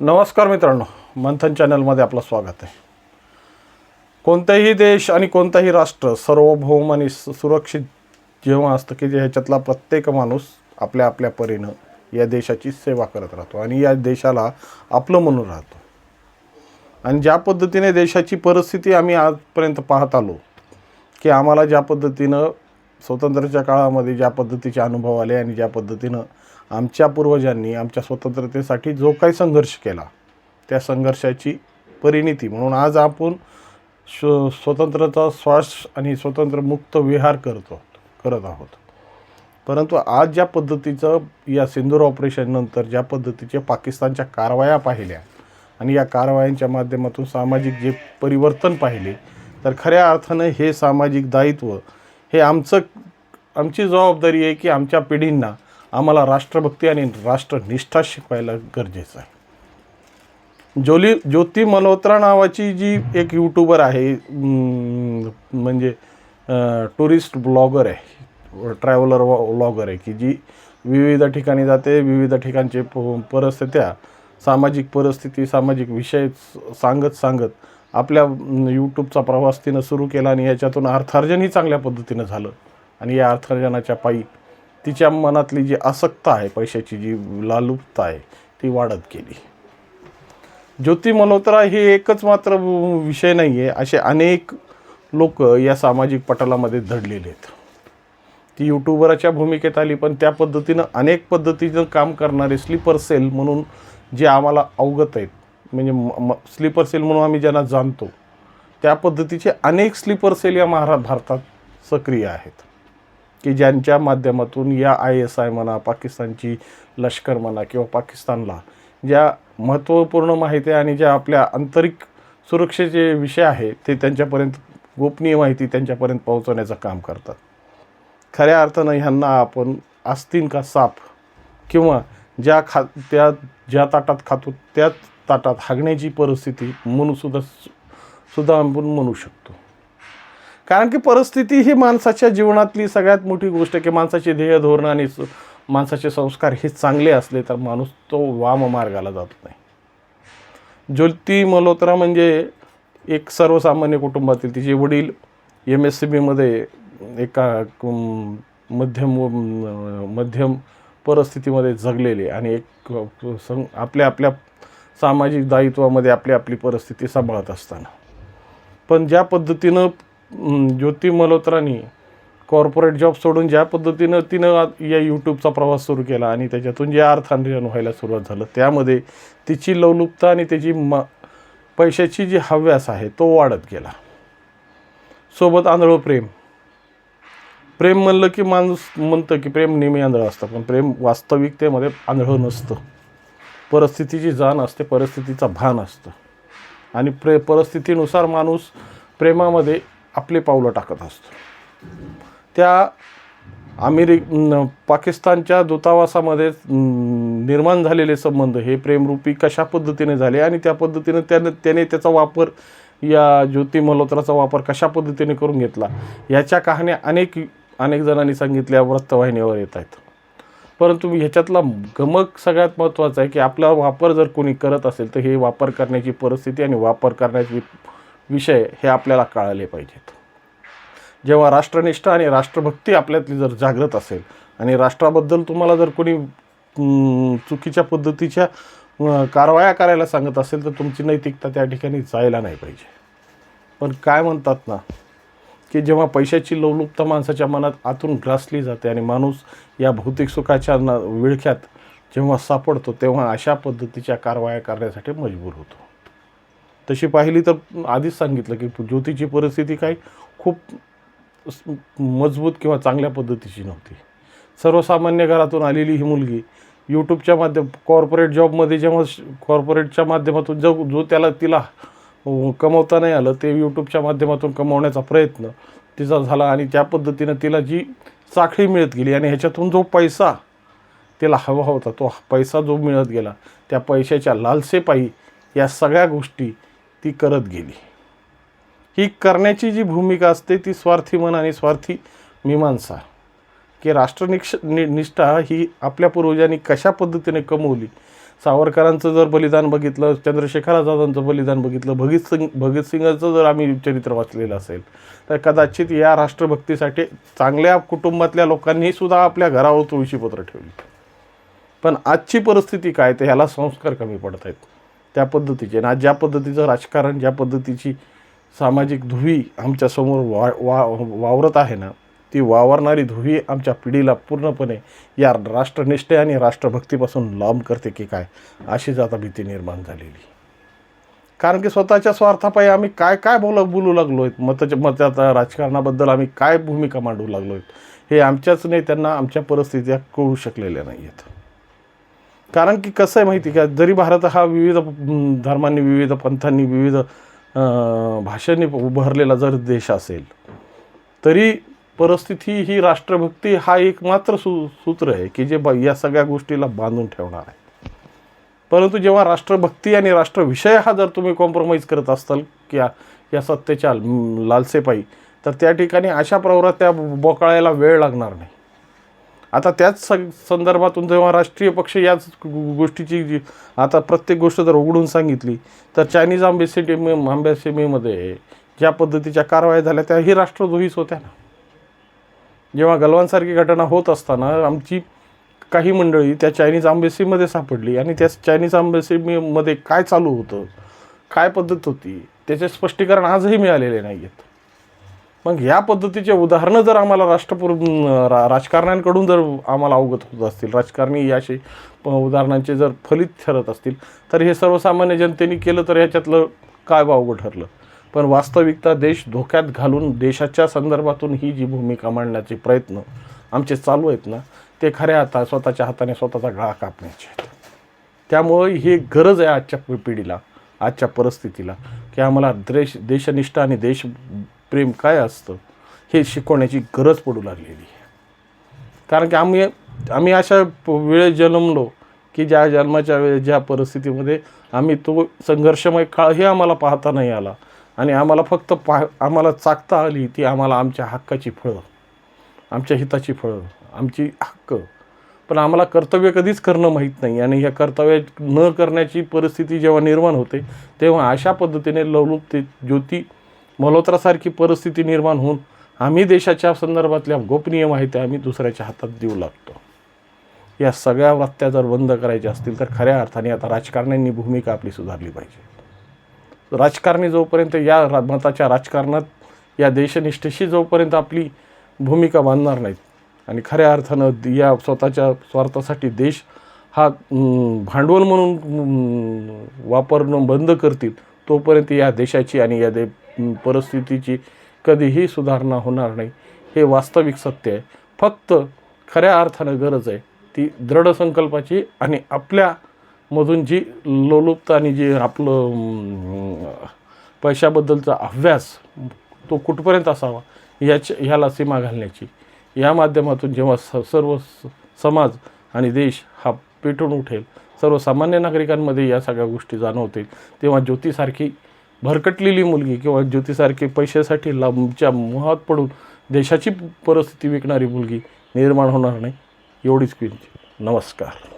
नमस्कार मित्रांनो मंथन चॅनलमध्ये आपलं स्वागत आहे. कोणताही देश आणि कोणताही राष्ट्र सार्वभौम आणि सुरक्षित जेव्हा असतं की जे ह्याच्यातला प्रत्येक माणूस आपल्या आपल्या परीनं या देशाची सेवा करत राहतो आणि या देशाला आपलं म्हणून राहतो. आणि ज्या पद्धतीने देशाची परिस्थिती आम्ही आजपर्यंत पाहत आलो की आम्हाला ज्या पद्धतीनं स्वातंत्र्याच्या काळामध्ये ज्या पद्धतीचे अनुभव आले आणि ज्या पद्धतीनं आमच्या पूर्वजांनी आमच्या स्वतंत्रतेसाठी जो काही संघर्ष केला त्या संघर्षाची परिणिती. म्हणून आज आपण श स्वतंत्रता श्वास आणि स्वतंत्र मुक्त विहार करतो करत आहोत. परंतु आज ज्या पद्धतीचं या सिंदूर ऑपरेशननंतर ज्या पद्धतीचे पाकिस्तानच्या कारवाया पाहिल्या आणि या कारवायांच्या माध्यमातून सामाजिक जे परिवर्तन पाहिले तर खऱ्या अर्थानं हे सामाजिक दायित्व हे आमचं आमची जबाबदारी आहे की आमच्या पिढींना आम्हाला राष्ट्रभक्ती आणि राष्ट्रनिष्ठा शिकवायला गरजेचं आहे. जोली ज्योती मल्होत्रा नावाची जी एक यूट्यूबर आहे म्हणजे टुरिस्ट ब्लॉगर आहे ट्रॅव्हलर ब्लॉगर आहे की जी विविध ठिकाणी जाते विविध ठिकाणचे प परिस्थित्या सामाजिक परिस्थिती सामाजिक विषय सांगत सांगत आपल्या यूट्यूबचा प्रवास तिनं सुरू केला आणि याच्यातून अर्थार्जनही चांगल्या पद्धतीनं झालं. आणि या अर्थार्जनाच्या पायी तिच्या मनातली जी आसक्ता आहे पैशाची जी लालुपता आहे ती वाढत गेली. ज्योती मल्होत्रा ही एकच मात्र विषय नाही आहे असे अनेक लोक या सामाजिक पटलामध्ये दडलेले आहेत. ती यूट्यूबरच्या भूमिकेत आली पण त्या पद्धतीनं अनेक पद्धतीनं काम करणारे स्लीपर सेल म्हणून जे आम्हाला अवगत आहेत म्हणजे म स्लीपर सेल म्हणून आम्ही ज्यांना जाणतो त्या पद्धतीचे अनेक स्लीपर सेल या महारा भारतात सक्रिय आहेत. की ज्यांच्या माध्यमातून या आय एस आय म्हणा पाकिस्तानची लष्कर म्हणा किंवा पाकिस्तानला ज्या महत्त्वपूर्ण माहिती आणि ज्या आपल्या आंतरिक सुरक्षेचे विषय आहे ते त्यांच्यापर्यंत गोपनीय माहिती त्यांच्यापर्यंत पोहोचवण्याचं काम करतात. खऱ्या अर्थानं ह्यांना आपण आस्तीन का साप किंवा ज्या खा त्या ज्या ताटात खातो त्याच ताटात हागण्याची परिस्थिती म्हणून सुद्धा सुद्धा आपण म्हणू शकतो. कारण की परिस्थिती ही माणसाच्या जीवनातली सगळ्यात मोठी गोष्ट की माणसाचे ध्येय धोरण आणि स- माणसाचे संस्कार हे चांगले असले तर माणूस तो वाम मार्गाला जात नाही. ज्योती मल्होत्रा म्हणजे एक सर्वसामान्य कुटुंबातील तिचे वडील एम एस सी बीमध्ये एका मध्यम मध्यम परिस्थितीमध्ये जगलेले आणि एक सं आपल्या आपल्या सामाजिक दायित्वामध्ये आपली आपली परिस्थिती सांभाळत असताना. पण ज्या पद्धतीनं ज्योती मल्होत्रानी कॉर्पोरेट जॉब सोडून ज्या पद्धतीनं तिनं या यूट्यूबचा प्रवास सुरू केला आणि त्याच्यातून जे अर्थार्जन व्हायला सुरुवात झालं त्यामध्ये तिची लवलुपता आणि त्याची म पैशाची जी हव्यास आहे तो वाढत गेला. सोबत आंधळं प्रेम. प्रेम म्हणलं की माणूस म्हणतं की प्रेम नेहमी आंधळं असतं पण प्रेम वास्तविकतेमध्ये आंधळं नसतं. परिस्थितीची जाण असते परिस्थितीचा भान असतं. आणि प्रे परिस्थितीनुसार माणूस प्रेमामध्ये आपले पावलं टाकत असतो. त्या अमेरिक पाकिस्तानच्या दूतावासामध्ये निर्माण झालेले संबंध हे प्रेमरूपी कशा पद्धतीने झाले आणि त्या पद्धतीने त्याने त्याने त्याचा वापर या ज्योती मल्होत्राचा वापर कशा पद्धतीने करून घेतला याच्या कहाण्या अनेक अनेक जणांनी सांगितल्या वृत्तवाहिनीवर येत आहेत. परंतु ह्याच्यातला गमक सगळ्यात महत्त्वाचा आहे की आपला वापर जर कोणी करत असेल तर हे वापर करण्याची परिस्थिती आणि वापर करण्याची विषय हे आपल्याला कळाले पाहिजेत. जेव्हा राष्ट्रनिष्ठा आणि राष्ट्रभक्ती आपल्यातली जर जागृत असेल आणि राष्ट्राबद्दल तुम्हाला जर कोणी चुकीच्या पद्धतीच्या कारवाया करायला सांगत असेल तर तुमची नैतिकता त्या ठिकाणी जायला नाही पाहिजे. पण काय म्हणतात ना की जेव्हा पैशाची लवलुपता माणसाच्या मनात आतून ग्रासली जाते आणि माणूस या भौतिक सुखाच्या न विळख्यात जेव्हा सापडतो तेव्हा अशा पद्धतीच्या कारवाया करण्यासाठी मजबूर होतो. तशी पाहिली तर आधीच सांगितलं की ज्योतीची परिस्थिती काही खूप मजबूत किंवा चांगल्या पद्धतीची नव्हती. सर्वसामान्य घरातून आलेली ही मुलगी यूट्यूबच्या माध्यम कॉर्पोरेट जॉबमध्ये जेव्हा श- कॉर्पोरेटच्या माध्यमातून जो जो त्याला तिला कमवता नाही आलं ते यूट्यूबच्या माध्यमातून कमवण्याचा प्रयत्न तिचा झाला आणि त्या पद्धतीनं तिला जी साखळी मिळत गेली आणि ह्याच्यातून जो पैसा तिला हवा होता तो पैसा जो मिळत गेला त्या पैशाच्या लालसेपायी या सगळ्या गोष्टी ती करत गेली. ही करण्याची जी भूमिका असते ती स्वार्थी मन आणि स्वार्थी मीमांसा. की राष्ट्रनिक्ष नि निष्ठा ही आपल्या पूर्वजांनी कशा पद्धतीने कमवली? सावरकरांचं जर बलिदान बघितलं चंद्रशेखर आझादांचं बलिदान बघितलं भगतसिंग भगतसिंगाचं जर आम्ही चरित्र वाचलेलं असेल तर कदाचित या राष्ट्रभक्तीसाठी चांगल्या कुटुंबातल्या लोकांनी सुद्धा आपल्या घरावर तुळशीपत्र ठेवली. पण आजची परिस्थिती काय तर ह्याला संस्कार कमी पडत आहेत त्या पद्धतीचे. आणि ज्या पद्धतीचं राजकारण ज्या पद्धतीची सामाजिक धुवी आमच्यासमोर वा वा वावरत आहे ना ती वावरणारी धुवी आमच्या पिढीला पूर्णपणे या राष्ट्रनिष्ठे आणि राष्ट्रभक्तीपासून लांब करते की काय अशीच आता भीती निर्माण झालेली. कारण की स्वतःच्या स्वार्थापायी आम्ही काय काय बोल बोलू लागलो आहेत मताच्या मताच्या राजकारणाबद्दल आम्ही काय भूमिका मांडू लागलो आहेत हे आमच्याच नेत्यांना आमच्या परिस्थित्या कळू शकलेल्या नाही आहेत कारण की कसं आहे माहिती का जरी भारत हा विविध धर्मांनी विविध पंथांनी विविध भाषांनी उभारलेला जर देश असेल तरी परिस्थिती ही राष्ट्रभक्ती हा एक मात्र सू सूत्र आहे की जे ब या सगळ्या गोष्टीला बांधून ठेवणार आहे. परंतु जेव्हा राष्ट्रभक्ती आणि राष्ट्रविषय हा जर तुम्ही कॉम्प्रोमाइज करत असाल की या या सत्तेच्या लालसेपायी तर त्या ठिकाणी अशा प्रवृत्त्या बोकाळायला वेळ लागणार नाही. आता त्याच स संदर्भातून जेव्हा राष्ट्रीय पक्ष याच गोष्टीची जी आता प्रत्येक गोष्ट जर उघडून सांगितली तर चायनीज आंबेसिटी आंबेसिमीमध्ये ज्या पद्धतीच्या कारवाया झाल्या त्या ही राष्ट्रद्रोहीच होत्या ना. जेव्हा गलवानसारखी घटना होत असताना आमची काही मंडळी त्या चायनीज आंबेसीमध्ये सापडली आणि त्या चायनीज आंबेसीमध्ये काय चालू होतं काय पद्धत होती त्याचे स्पष्टीकरण आजही मिळालेले नाही आहेत मग ह्या पद्धतीचे उदाहरणं जर आम्हाला राष्ट्रपूर रा राजकारण्यांकडून जर आम्हाला अवगत होत असतील राजकारणी याशी प- उदाहरणांचे जर फलित ठरत असतील तर हे सर्वसामान्य जनतेने केलं तर ह्याच्यातलं काय वावगं ठरलं? पण वास्तविकता देश धोक्यात घालून देशाच्या संदर्भातून ही जी भूमिका मांडण्याचे प्रयत्न आमचे चालू आहेत ना ते खऱ्या हाता स्वतःच्या हाताने स्वतःचा गळा कापण्याचे आहेत. त्यामुळे ही गरज आहे आजच्या पिढीला आजच्या परिस्थितीला की आम्हाला देश देशनिष्ठा आणि देश प्रेम काय असतं हे शिकवण्याची गरज पडू लागलेली आहे. कारण की आम्ही आम्ही अशा वेळेस जन्मलो की ज्या जन्माच्या वेळेस ज्या परिस्थितीमध्ये आम्ही तो संघर्षमय काळ हे आम्हाला पाहता नाही आला. आणि आम्हाला फक्त पा आम्हाला चाकता आली ती आम्हाला आमच्या हक्काची फळं आमच्या हिताची फळं आमची हक्क. पण आम्हाला कर्तव्य कधीच करणं माहीत नाही. आणि ह्या कर्तव्य न करण्याची परिस्थिती जेव्हा निर्माण होते तेव्हा अशा पद्धतीने लवलुप्ते ज्योती मल्होत्रासारखी परिस्थिती निर्माण होऊन आम्ही देशाच्या संदर्भातल्या गोपनीय माहिती आम्ही दुसऱ्याच्या हातात देऊ लागतो. या सगळ्या वृत्त्या जर बंद करायच्या असतील तर खऱ्या अर्थाने आता राजकारण्यांनी भूमिका आपली सुधारली पाहिजे. राजकारणी जोपर्यंत या रा मताच्या राजकारणात या देशनिष्ठेशी जोपर्यंत आपली भूमिका बांधणार नाहीत आणि खऱ्या अर्थानं या स्वतःच्या स्वार्थासाठी देश हा भांडवल म्हणून वापरणं बंद करतील तोपर्यंत या देशाची आणि या दे परिस्थितीची कधीही सुधारणा होणार नाही. हे वास्तविक सत्य आहे. फक्त खऱ्या अर्थानं गरज आहे. ती दृढ संकल्पाची आणि आपल्यामधून जी लोलुप्त आणि जी आपलं पैशाबद्दलचा अभ्यास तो कुठपर्यंत असावा याच्या ह्याला सीमा घालण्याची. या माध्यमातून जेव्हा स सर्व स- समाज आणि देश हा पेटून उठेल सर्वसामान्य नागरिकांमध्ये या सगळ्या गोष्टी जाणवतील तेव्हा ज्योतीसारखी भरकटलेली मुलगी किंवा ज्योतीसारखी पैशासाठी लांबच्या मोहात पडून देशाची परिस्थिती विकणारी मुलगी निर्माण होणार नाही. एवढीच विनंती. नमस्कार.